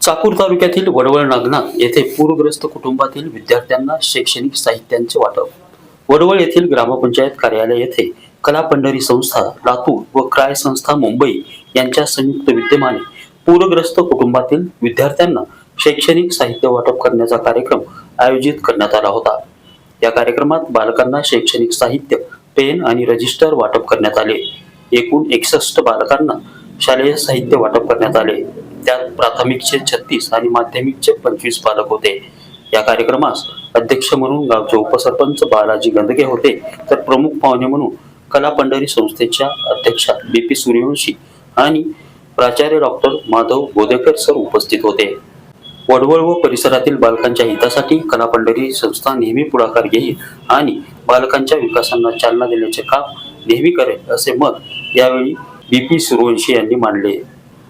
चाकूर तालुक्यातील वडवळ नागनाथ येथे पूरग्रस्त कुटुंबातील विद्यार्थ्यांना शैक्षणिक साहित्यांचे वाटप. वडवळ येथील ग्रामपंचायत कार्यालय येथे कला पंढरी संस्था लातूर व क्राय संस्था मुंबई यांच्या संयुक्त विद्यमाने पूरग्रस्त कुटुंबातील विद्यार्थ्यांना शैक्षणिक साहित्य वाटप करण्याचा कार्यक्रम आयोजित करण्यात आला होता. या कार्यक्रमात बालकांना शैक्षणिक साहित्य पेन आणि रजिस्टर वाटप करण्यात आले. एकूण एकसष्ट बालकांना शालेय साहित्य वाटप करण्यात आले. त्यात प्राथमिकचे छत्तीस आणि माध्यमिकचे पंचवीस पालक होते. या कार्यक्रमास अध्यक्ष म्हणून गावचे उपसरपंच बालाजी गंदगे होते. तर प्रमुख पाहुणे म्हणून कला पंढरी संस्थेच्या अध्यक्षा बी पी सूर्यवंशी आणि प्राचार्य डॉक्टर माधव बोदेकर सर उपस्थित होते. वडवळ व परिसरातील बालकांच्या हितासाठी कला पंढरी संस्था नेहमी पुढाकार घेईल आणि बालकांच्या विकासांना चालना देण्याचे काम नेहमी करेल असे मत यावेळी बी पी सूर्यवंशी यांनी मांडले.